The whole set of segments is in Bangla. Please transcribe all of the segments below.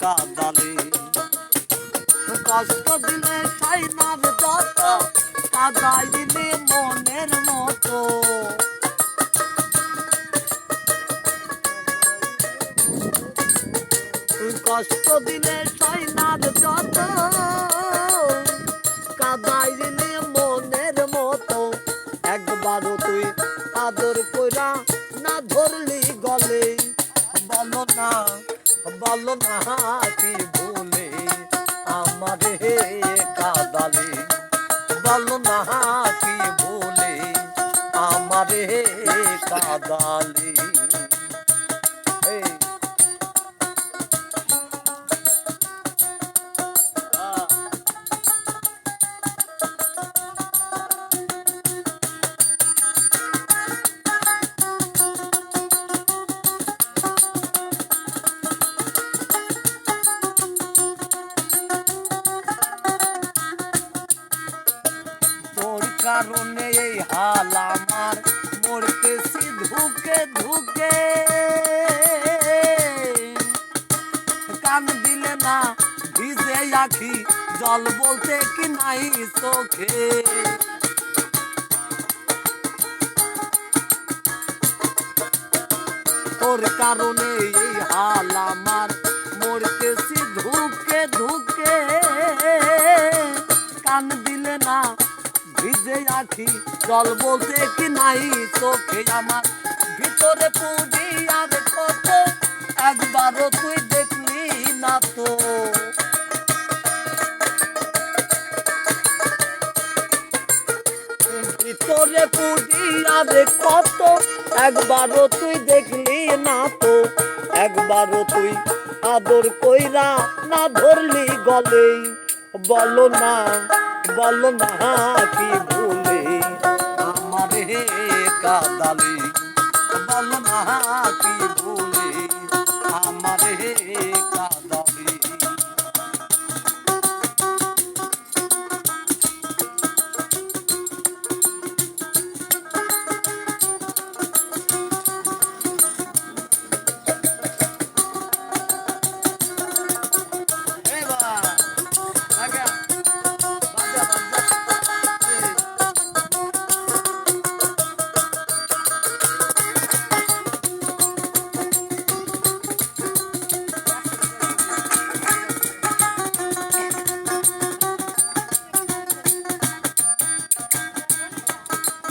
কাদালে কষ্ট দিলে সাই নার যত কাদাই দিলে মনের মতো। কষ্ট দিলে সাই নার যত কাদাই দিলে মনের মতো। একবারও তুই আদর কইরা না ধরলি গলে, বলো না। বলো না কি ভুলে আমারে কাদালে বলো না কি ভুলে আমারে কাদালে। কারণে এই হাল আমার মরতেছি ধুকে ধুকে। কান দিলে না, ভিজে আখি, জল বলতে কি নাই চোখে। তোর কারণে এই হাল আমার মরতেছি ধুকে ধুকে। কান ভিজে আখি জল বলতে কি নাই চোখে আমার? ভিতরে পুজি আর কত? একবারও তুই দেখলি না তো। ভিতরে পুজি আর কত? একবারও তুই দেখলি না তো। একবারও তুই আদর কইরা না ধরলি গলে বলো না বলো না কি ভুলে আমারে কাদালি? বল না কি ভুলে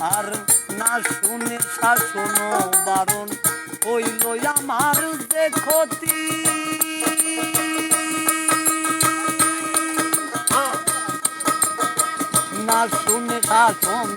আর না শুনে শাসন বারণ হইল আমার যে ক্ষতি। না শুনে শাসন